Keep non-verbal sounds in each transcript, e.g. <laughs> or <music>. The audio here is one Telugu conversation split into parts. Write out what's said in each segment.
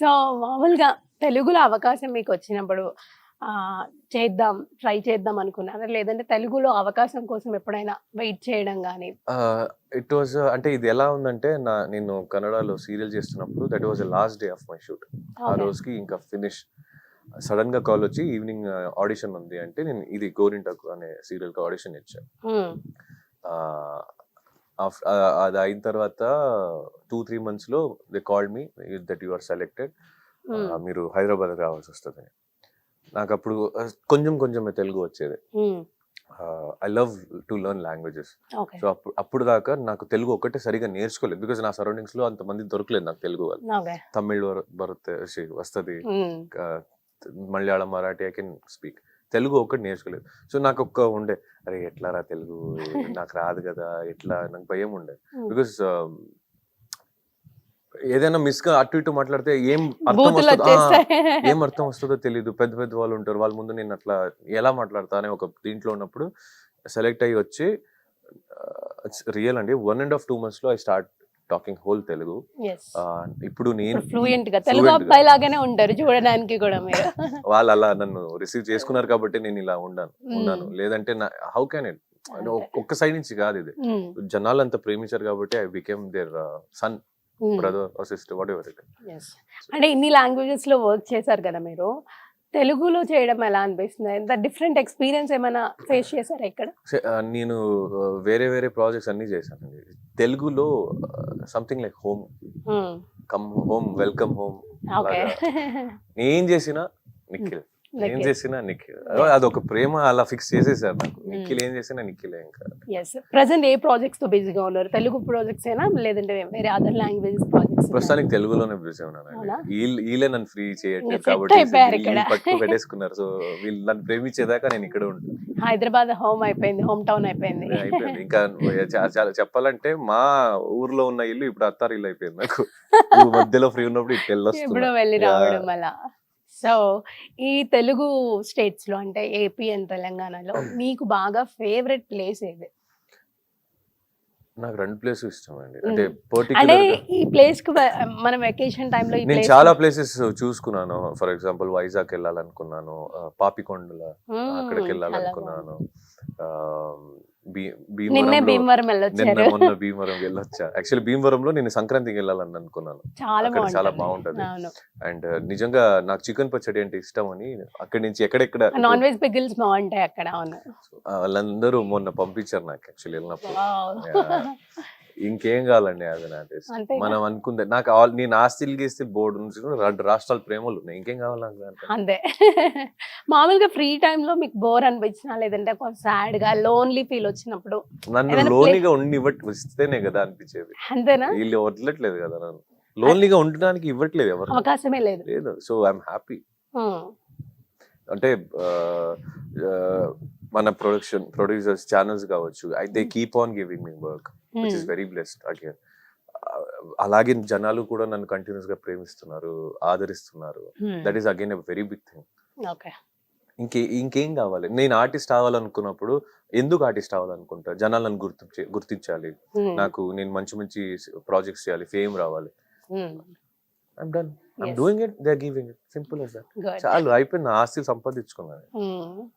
సో మామూలుగా తెలుగులో అవకాశం మీకు వచ్చినప్పుడు ఆ, చేద్దాం ట్రై చేద్దాం అనుకున్నారా? లేదంటే తెలుగులో అవకాశం కోసం ఎప్పుడైనా వెయిట్ చేయడం కానీ ఇట్ వాజ్ అంటే ఇది ఎలా ఉందంటే నా నేను కన్నడలో సీరియల్ చేస్తున్నప్పుడు that was last day of my shoot ఆ రోజుకి ఇంకా ఫినిష్ సడన్గా కాల్ వచ్చి ఈవినింగ్ ఆడిషన్ ఉంది అంటే నేను ఇది గోరింటకు అనే సీరియల్కి ఆడిషన్ ఇచ్చాను. అది అయిన తర్వాత టూ త్రీ మంత్స్లో they called me that you are selected. మీరు హైదరాబాద్ రావాల్సి వస్తుంది. నాకు అప్పుడు కొంచెం కొంచెం తెలుగు వచ్చేది. I love to learn languages so అప్పుడు అప్పుడు దాకా నాకు తెలుగు ఒకటే సరిగా నేర్చుకోలేదు. బికాజ్ నా సరౌండింగ్స్లో అంతమంది దొరకలేదు నాకు తెలుగు వాళ్ళు. తమిళ్ వస్తుంది. Malayalam Marathi I can speak. Telugu ఒకటి నేర్చుకోలేదు. సో నాకు ఒక్క ఉండే అరే ఎట్లా రా తెలుగు నాకు రాదు కదా ఎట్లా? నాకు భయం ఉండే. బికాస్ ఏదైనా మిస్గా అటు ఇటు మాట్లాడితే ఏం అర్థం వస్తుందో ఏం అర్థం వస్తుందో తెలియదు పెద్ద పెద్ద వాళ్ళు ఉంటారు. వాళ్ళ ముందు నేను అట్లా ఎలా మాట్లాడతా అనే ఒక దీంట్లో ఉన్నప్పుడు సెలెక్ట్ అయ్యి వచ్చి రియల్ అండి. వన్ అండ్ హాఫ్ టూ మంత్స్లో I start talking whole Telugu ఇప్పుడు నేను ఫ్లూయెంట్గా తెలుగు. అబ్బాయి లాగానే ఉంటారు చూడడానికి కూడా మీరు <laughs> వాళ్ళు అలా నన్ను రిసీవ్ చేసుకున్నారు కాబట్టి నేను ఇలా ఉన్నాను ఉన్నాను Mm. లేదంటే హౌ క్యాన్ ఇట్. ఒక్క సైడ్ నుంచి కాదు ఇది Mm. జనాలు అంత ప్రేమించారు కాబట్టి I became their son. Brother sister whatever it Yes. అంటే ఇన్ని లాంగ్వేజెస్లో వర్క్ చేశారు కదా మీరు తెలుగులో చేయడం ఎలా అనిపిస్తుంది? ఎంత డిఫరెంట్ ఎక్స్పీరియన్స్ ఏమైనా ఫేస్ చేశారా ఇక్కడ? నేను వేరే వేరే ప్రాజెక్ట్స్ అన్ని చేశానండి. తెలుగులో something like home come home welcome home నేను చేసినా నిఖిల్. ఏం చేసినా నిఖిల్. అదొక ప్రేమ అలా ఫిక్స్ చేసేసారు నాకు. నిఖిల్ ఏం చేసినా నిఖిలే ఇంకా. ఎస్ ప్రజెంట్ ఏ ప్రాజెక్ట్స్తో బిజీగా ఉన్నారు? తెలుగు ప్రాజెక్ట్స్ ఏనా లేదంటే వేరే అదర్ లాంగ్వేజెస్ ప్రాజెక్ట్స్ ప్రస్తుతానికి తెలుగులోనే బిజీ ఉన్నానండి అవునా? వీళ్ళు నన్ను ఫ్రీ చేయట్లేదు కాబట్టి. పట్టు పెట్టేసుకున్నారు. సో వీళ్ళు నన్ను ప్రేమించేదాకా నేను ఇక్కడ ఉంటాను హైదరాబాద్ హోమ్ అయిపోయింది హోమ్ టౌన్ అయిపోయింది. అయిపోయింది. ఇంకా చా- చా- చెప్పాలంటే మా ఊర్లో ఉన్న ఇల్లు ఇప్పుడు అత్తారు ఇల్లు అయిపోయింది నాకు. <laughs> మధ్యలో ఫ్రీ ఉన్నప్పుడు ఇటు వెళ్ళొస్తున్నా. వెళ్ళి. రావడం అలా. సో ఈ తెలుగు స్టేట్స్లో అంటే ఏపీ అండ్ తెలంగాణలో మీకు బాగా ఫేవరెట్ ప్లేస్ ఏది? నాకు రెండు ప్లేస్ ఇష్టం అండి అంటే అంటే ఈ ప్లేస్కు మనం వెకేషన్ టైంలో నేను చాలా ప్లేసెస్ చూసుకున్నాను. ఫర్ ఎగ్జాంపుల్ వైజాగ్ వెళ్ళాలనుకున్నాను. పాపికొండల అక్కడికి వెళ్ళాలనుకున్నాను. నిన్నే భీమవరం వెళ్ళొచ్చారు. మొన్న భీమవరం వెళ్ళొచ్చా? యాక్చువల్లీ భీమవరంలో నేను సంక్రాంతికి వెళ్ళాలని అనుకున్నాను. చాలా చాలా బాగుంటుంది. అండ్ నిజంగా నాకు చికెన్ పచ్చడి అంటే ఇష్టం అని అక్కడి నుంచి ఎక్కడెక్కడ నాన్ వెజ్ పిగిల్స్ బాగుంటాయి అక్కడ అవును. వాళ్ళందరూ మొన్న పంపించారు నాకు యాక్చువల్లీ వెళ్ళినప్పుడు. ఇంకేం కావాలండి అది నా? మనం అనుకుందే నాకు ఆల్- నేను ఆస్తిలు గీస్తే బోర్డు నుంచి రెండు రాష్ట్రాల ప్రేమలు ఉన్నాయి. ఇంకేం కావాలి? అంతే. <laughs> మామూలుగా ఫ్రీ లో మీకు బోర్ అనిపించినా లేదంటే కొంచెం సాడ్గా లోన్లీ ఫీల్ వచ్చినప్పుడు నన్ను లోన్లీగా ఉండి ఇస్తేనే కదా అనిపించేది. అంతేనా? వీళ్ళు వదలట్లేదు కదా నన్ను. లోన్లీగా ఉండడానికి ఇవ్వట్లేదు ఎవరు. అవకాశమే లేదు. లేదు. So I'm happy. అంటే మన ప్రొడక్షన్ ప్రొడ్యూసర్స్ ఛానల్స్ కావచ్చు. I they keep on giving me work which Hmm. Is very blessed again అలాగే జనాలు కూడా నన్ను కంటిన్యూస్గా ప్రేమిస్తున్నారు ఆదరిస్తున్నారు. Hmm. That is again a very big thing ఇంకే ఇంకేం కావాలి? నేను ఆర్టిస్ట్ అవ్వాలనుకున్నప్పుడు ఎందుకు ఆర్టిస్ట్ అవ్వాలనుకుంటా? జనాలు నన్ను గుర్తు గుర్తించాలి. Hmm. నాకు నేను మంచి మంచి ప్రాజెక్ట్స్ చేయాలి ఫేమ్ రావాలి. Hmm. I'm done I'm. Doing it they giving it simple that. Good. చాలు అయిపోయింది. ఆస్తి సంపాదించుకున్నాను. మ్మ్.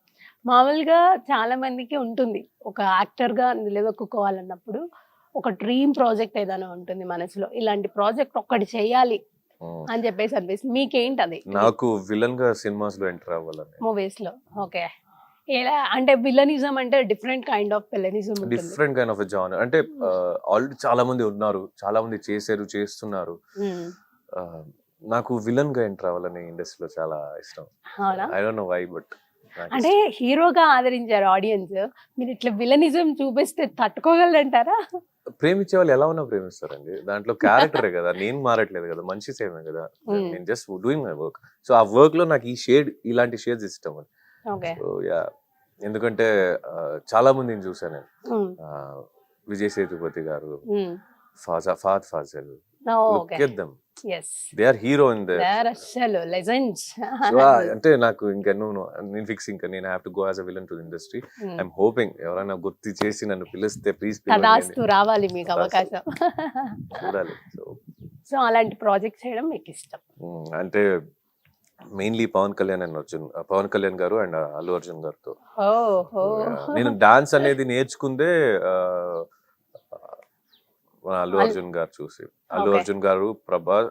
మామూలుగా చాలా మందికి ఉంటుంది. ఒక యాక్టర్గా నిలదొక్కుకోవాలన్నప్పుడు ఒక డ్రీమ్ ప్రాజెక్ట్ ఏదైనా ఉంటుంది మనసులో. ఇలాంటి ప్రాజెక్ట్ ఒక్కటి చేయాలి. అని చెప్పేసి అనిపిస్తుంది. మీకేంటి అది? నాకు విలన్గా సినిమాస్లో ఎంటర్ అవ్వాలని. మూవీస్లో ఓకే. ఎలా? అంటే విలనిజం అంటే different kind of villainism different kind of genre. అంటే ఆల్రెడీ చాలా మంది ఉన్నారు. చాలా మంది చేశారు చేస్తున్నారు. నాకు విలన్గా ఎంటర్ అవ్వాలని ఇండస్ట్రీలో చాలా ఇష్టం. I don't know why but అంటే హీరోగా ఆదరించారు ఆడియన్స్ మీరు ఇట్లా విలనిజం చూపిస్తే తట్టుకోగలంటారా ప్రేమించే వాళ్ళు ఎలా ఉన్నా ప్రేమిస్తారండి. దాంట్లో <laughs> క్యారెక్టరే కదా. నేను మారట్లేదు కదా. మంచి సేమే కదా. Mm. నేను just doing my work so ఆ వర్క్లో నాకు ఈ షేడ్ ఇలాంటి షేడ్స్ ఇష్టం అని ఓకే సో యా ఎందుకంటే చాలా మందిని చూసాను నేను. ఆ, విజయ్ సేతుపతి గారు ఫాజా Fahadh Faasil they are hero in they అసలు లెజెండ్స్ సో అంటే నాకు ఇంకా నువ్వు నేను ఫిక్స్ ఇంకా నేను have to go as a villain to industry I'm hoping ఎవరైనా గుర్తు చేసి నన్ను పిలిస్తే ప్లీజ్ తదాస్తు రావాలి మీకు అవకాశం. చూడాలి. సో అలాంటి ప్రాజెక్ట్ చేయడం మీకు ఇష్టం. మ్మ్. అంటే మెయిన్లీ పవన్ కళ్యాణ్ అండ్ అర్జున్ పవన్ కళ్యాణ్ గారు అండ్ అల్లు అర్జున్ గారితో. నేను డాన్స్ అనేది నేర్చుకుందే ఆ, మన అల్లు అల్- అర్జున్ గారు చూసి. అల్లు. అర్జున్ గారు ప్రభా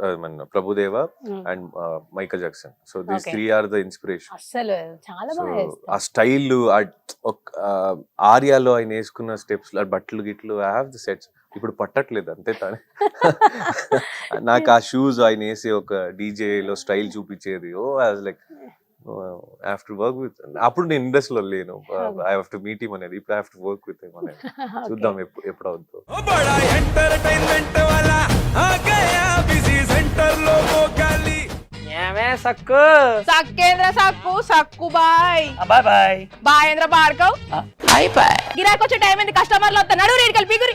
Prabhudeva. And Michael Jackson. So these. Three are the inspiration చాలా ఆ స్టైల్ ఆర్యాలో ఆయన వేసుకున్న స్టెప్స్ బట్టలు గిట్లు ఐ హావ్ ద సెట్స్ ఇప్పుడు పట్టట్లేదు అంతే తానే. <laughs> నాకు ఆ షూస్ ఆయన వేసే ఒక DJ లో స్టైల్ చూపించేది. ఓ లైక్ ఆఫ్టర్ వర్క్ విత్ అప్పుడు నేను ఇండస్ట్రీలో లేను. I have to meet him అనేది ఇప్పుడు I have to work with him అనేది. <laughs> చూద్దాం ఎప్పుడు ఎప్పుడు అవుతుందో ఎంటర్టైన్మెంట్ వాళ్ళ బిజీ సెంటర్లో ఏమే సక్కు? సక్కేంద్ర సక్కు సక్కు బాయ్. Bye bye. బాయేంద్ర బార్కవ్ బాయ్ బాయ్. గిరాకొచ్చే టైం ఏంది? కస్టమర్లు వస్తా నడువు రేడికల్ బిగురి.